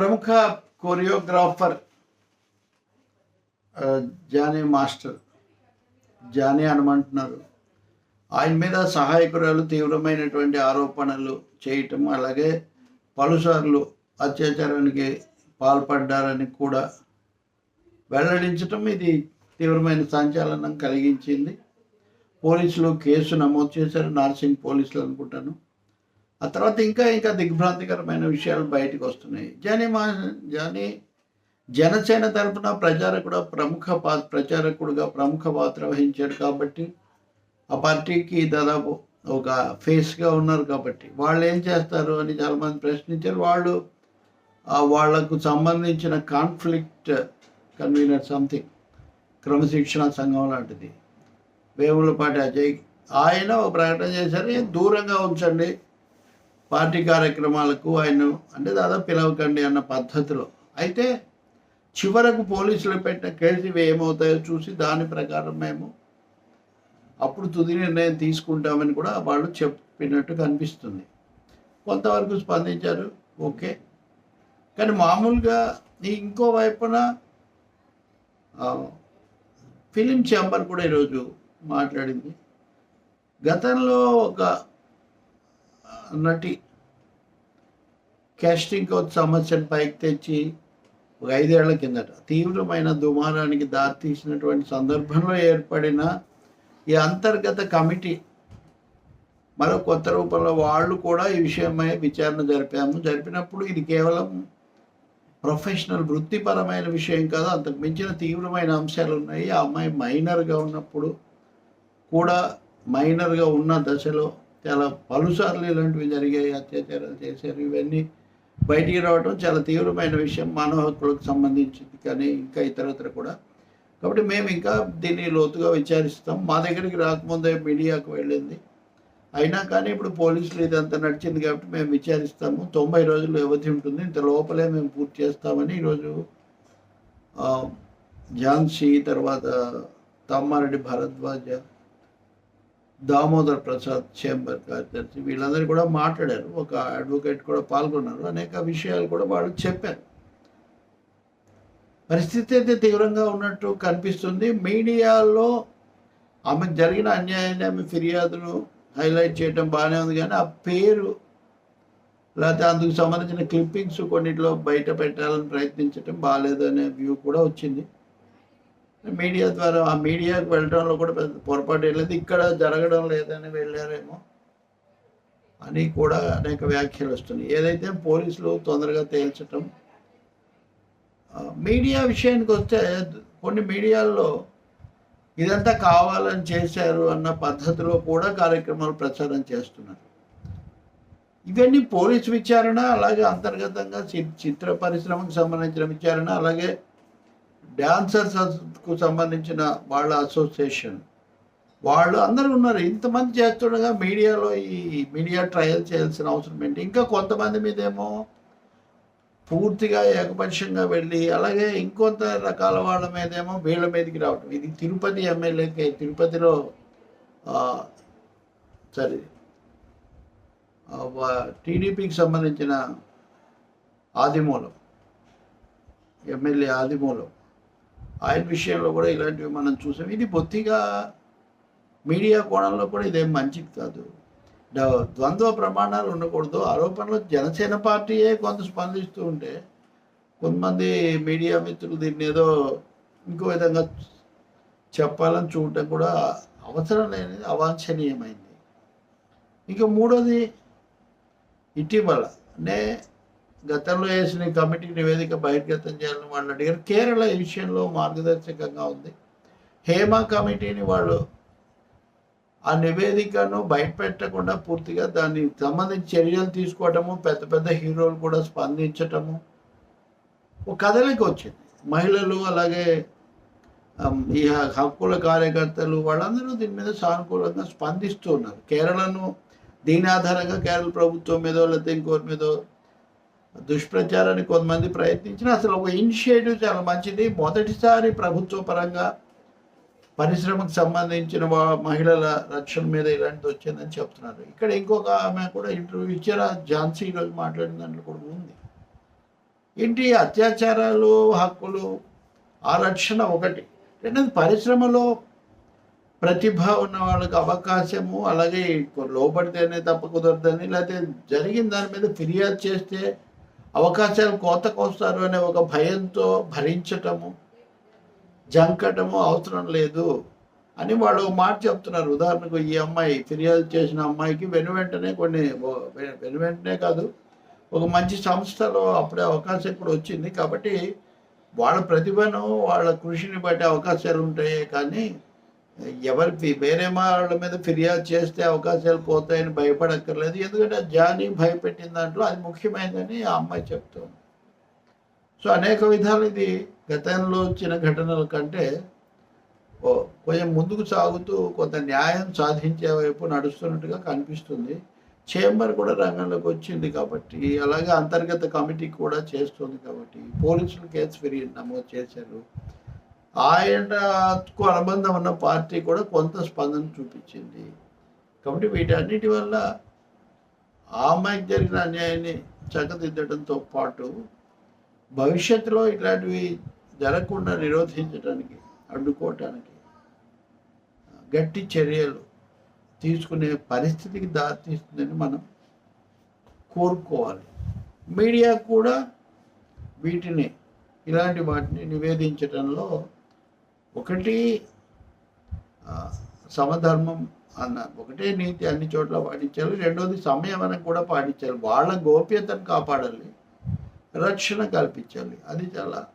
ప్రముఖ choreographer Johnny master. Johnny అనమంటున్నారు ఆయన మీద సహాయకురాలు తీవ్రమైనటువంటి ఆరోపణలు చేయటం అలాగే పలుసార్లు అత్యాచారానికి పాల్పడ్డారని కూడా వెల్లడించటం ఇది తీవ్రమైన సంచలనం కలిగించింది. పోలీసులు కేసు నమోదు చేశారు. నార్సింగ్ పోలీసులు అనుకుంటాను. ఆ తర్వాత ఇంకా ఇంకా దిగ్భ్రాంతికరమైన విషయాలు బయటకు వస్తున్నాయి. జానీ మా జానీ జనసేన తరపున ప్రచారకుడు ప్రముఖ పా ప్రచారకుడుగా ప్రముఖ పాత్ర వహించాడు కాబట్టి ఆ పార్టీకి దాదాపు ఒక ఫేస్గా ఉన్నారు కాబట్టి వాళ్ళు ఏం చేస్తారు అని చాలామంది ప్రశ్నించారు. వాళ్ళు వాళ్ళకు సంబంధించిన కాన్ఫ్లిక్ట్ కన్వీనర్ సంథింగ్ క్రమశిక్షణ సంఘం లాంటిది. వేములపాటి అజయ్ ఆయన ఒక ప్రకటన చేశారు దూరంగా ఉంచండి పార్టీ కార్యక్రమాలకు ఆయన అంటే దాదాపు పిలవకండి అన్న పద్ధతిలో. అయితే చివరకు పోలీసులు పెట్టిన కేసు ఏమవుతాయో చూసి దాని ప్రకారం మేము అప్పుడు తుది నిర్ణయం తీసుకుంటామని కూడా వాళ్ళు చెప్పినట్టు కనిపిస్తుంది. కొంతవరకు స్పందించారు ఓకే. కానీ మామూలుగా ఇంకో వైపున ఫిలిం ఛాంబర్ కూడా ఈరోజు మాట్లాడింది. గతంలో ఒక నటి క్యాస్టింగ్ కోచ్ సమస్యను పైకి తెచ్చి ఒక ఐదేళ్ళ కిందట. తీవ్రమైన దుమారానికి దారితీసినటువంటి సందర్భంలో ఏర్పడిన ఈ అంతర్గత కమిటీ మరో కొత్త రూపంలో వాళ్ళు కూడా ఈ విషయమై విచారణ జరిపాము. జరిపినప్పుడు ఇది కేవలం ప్రొఫెషనల్ వృత్తిపరమైన విషయం కాదు. అంతకు మించిన తీవ్రమైన అంశాలు ఉన్నాయి. ఆ అమ్మాయి మైనర్గా ఉన్నప్పుడు కూడా మైనర్గా ఉన్న దశలో చాలా పలుసార్లు ఇలాంటివి జరిగాయి అత్యాచారాలు చేశారు. ఇవన్నీ బయటికి రావడం చాలా తీవ్రమైన విషయం. మానవ హక్కులకు సంబంధించింది కానీ ఇంకా ఇతరత్ర కూడా. కాబట్టి మేము ఇంకా దీన్ని లోతుగా విచారిస్తాం. మా దగ్గరికి రాకముందే మీడియాకు వెళ్ళింది. అయినా కానీ ఇప్పుడు పోలీసులు ఇదంతా నడిచింది కాబట్టి మేము విచారిస్తాము. తొంభై రోజులు వ్యవధి ఉంటుంది. ఇంత లోపలే మేము పూర్తి చేస్తామని ఈరోజు ఝాన్సీ తర్వాత తమ్మారెడ్డి భరద్వాజ దామోదర్ ప్రసాద్ చేంబర్ కార్యదర్శి వీళ్ళందరూ కూడా మాట్లాడారు. ఒక అడ్వకేట్ కూడా పాల్గొన్నారు. అనేక విషయాలు కూడా వాళ్ళు చెప్పారు. పరిస్థితి అయితే తీవ్రంగా ఉన్నట్టు కనిపిస్తుంది. మీడియాలో ఆమె జరిగిన అన్యాయాన్ని ఆమె ఫిర్యాదును హైలైట్ చేయడం బాగానే ఉంది. కానీ ఆ పేరు లేకపోతే అందుకు సంబంధించిన క్లిప్పింగ్స్ కొన్నిట్లో బయట పెట్టాలని ప్రయత్నించడం బాగాలేదు అనే వ్యూ కూడా వచ్చింది. మీడియా ద్వారా ఆ మీడియాకు వెళ్ళడంలో కూడా పెద్ద పొరపాటు లేదు ఇక్కడ జరగడం లేదని వెళ్ళారేమో అని కూడా అనేక వ్యాఖ్యలు వస్తున్నాయి. ఏదైతే పోలీసులు తొందరగా తేల్చటం మీడియా విషయానికి వస్తే కొన్ని మీడియాల్లో ఇదంతా కావాలని చేశారు అన్న పద్ధతిలో కూడా కార్యక్రమాలు ప్రచారం చేస్తున్నారు. ఇవన్నీ పోలీస్ విచారణ అలాగే అంతర్గతంగా చి- చిత్ర పరిశ్రమకు సంబంధించిన విచారణ అలాగే డ్యాన్సర్స్కు సంబంధించిన వాళ్ళ అసోసియేషన్. వాళ్ళు అందరూ ఉన్నారు. ఇంతమంది చేస్తుండగా మీడియాలో ఈ మీడియా ట్రయల్ చేయాల్సిన అవసరం ఏంటి? ఇంకా కొంతమంది మీదేమో పూర్తిగా ఏకపక్షంగా వెళ్ళి అలాగే ఇంకొంత రకాల వాళ్ళ మీదేమో వీళ్ళ మీదకి రావటం. ఇది తిరుపతి ఎమ్మెల్యేకి తిరుపతిలో సరే టీడీపీకి సంబంధించిన ఆదిమూలం ఎమ్మెల్యే ఆదిమూలం. ఆయన విషయంలో కూడా ఇలాంటివి మనం చూసాం. ఇది బొత్తిగా మీడియా కోణంలో కూడా ఇదేం మంచిది కాదు. ద్వంద్వ ప్రమాణాలు ఉండకూడదు. ఆరోపణలు జనసేన పార్టీయే కొంత స్పందిస్తూ ఉంటే కొంతమంది మీడియా మిత్రులు దీన్ని ఏదో ఇంకో విధంగా చెప్పాలని చూడటం కూడా అవసరం లేనిది అవాంఛనీయమైంది. ఇంకా మూడోది ఇటీవల అంటే గతంలో వేసిన కమిటీ నివేదిక బహిర్గతం చేయాలని వాళ్ళు అడిగారు. కేరళ ఈ విషయంలో మార్గదర్శకంగా ఉంది. హేమ కమిటీని వాళ్ళు ఆ నివేదికను బయటపెట్టకుండా పూర్తిగా దాన్ని సంబంధించి చర్యలు తీసుకోవటము పెద్ద పెద్ద హీరోలు కూడా స్పందించటము ఒక కథలకి వచ్చింది. మహిళలు అలాగే ఈ హక్కుల కార్యకర్తలు వాళ్ళందరూ దీని మీద సానుకూలంగా స్పందిస్తూ ఉన్నారు. కేరళను దీని ఆధారంగా కేరళ ప్రభుత్వం మీదో లేకపోతే ఇంకోరి మీదో దుష్ప్రచారాన్ని కొంతమంది ప్రయత్నించిన అసలు ఒక ఇనిషియేటివ్ చాలా మంచిది. మొదటిసారి ప్రభుత్వ పరంగా పరిశ్రమకు సంబంధించిన వా- మహిళల రక్షణ మీద ఇలాంటిది వచ్చిందని చెప్తున్నారు. ఇక్కడ ఇంకొక ఆమె కూడా ఇంటర్వ్యూ ఇచ్చారా. ఝాన్సీ ఈరోజు మాట్లాడిన దాంట్లో కూడా ఉంది. ఏంటి? అత్యాచారాలు హక్కులు ఆ రక్షణ ఒకటి. రెండోది పరిశ్రమలో ప్రతిభ ఉన్న వాళ్ళకి అవకాశము అలాగే లోపడితేనే తప్ప కుదరదని లేకపోతే జరిగిన దాని మీద ఫిర్యాదు చేస్తే అవకాశాలు కోతకొస్తారు అనే ఒక భయంతో భరించటము జంకటము అవసరం లేదు అని వాళ్ళు మాట చెప్తున్నారు. ఉదాహరణకు ఈ అమ్మాయి ఫిర్యాదు చేసిన అమ్మాయికి వెను వెంటనే కొన్ని వెను వెంటనే కాదు ఒక మంచి సంస్థలో అప్పుడే అవకాశం కూడా వచ్చింది. కాబట్టి వాళ్ళ ప్రతిభను వాళ్ళ కృషిని బట్టి అవకాశాలు ఉంటాయి కానీ ఎవరి వేరే వాళ్ళ మీద ఫిర్యాదు చేస్తే అవకాశాలు పోతాయని భయపడక్కర్లేదు. ఎందుకంటే జాని భయపెట్టిన దాంట్లో అది ముఖ్యమైనదని ఆ అమ్మాయి చెప్తుంది సో అనేక విధాలు ఇది. గతంలో వచ్చిన ఘటనల కంటే కొంచెం ముందుకు సాగుతూ కొంత న్యాయం సాధించే వైపు నడుస్తున్నట్టుగా కనిపిస్తుంది. చేంబర్ కూడా రంగంలోకి వచ్చింది కాబట్టి అలాగే అంతర్గత కమిటీ కూడా చేస్తుంది కాబట్టి పోలీసులు కేసు ఫిర్యాదు నమోదు చేశారు. ఆయనకు అనుబంధం ఉన్న పార్టీ కూడా కొంత స్పందన చూపించింది. కాబట్టి వీటన్నిటి వల్ల ఆ అమ్మాయికి జరిగిన అన్యాయాన్ని చక్కదిద్దడంతో పాటు భవిష్యత్తులో ఇట్లాంటివి జరగకుండా నిరోధించడానికి అడ్డుకోవటానికి గట్టి చర్యలు తీసుకునే పరిస్థితికి దారితీస్తుందని మనం కోరుకోవాలి. మీడియా కూడా వీటిని ఇలాంటి వాటిని నివేదించడంలో ఒకటి సమధర్మం అన్న ఒకటే నీతి అన్ని చోట్ల పాటించాలి. రెండోది సంయమనం కూడా పాటించాలి. వాళ్ళ గోప్యతను కాపాడాలి. రక్షణ కల్పించాలి. అది చాలా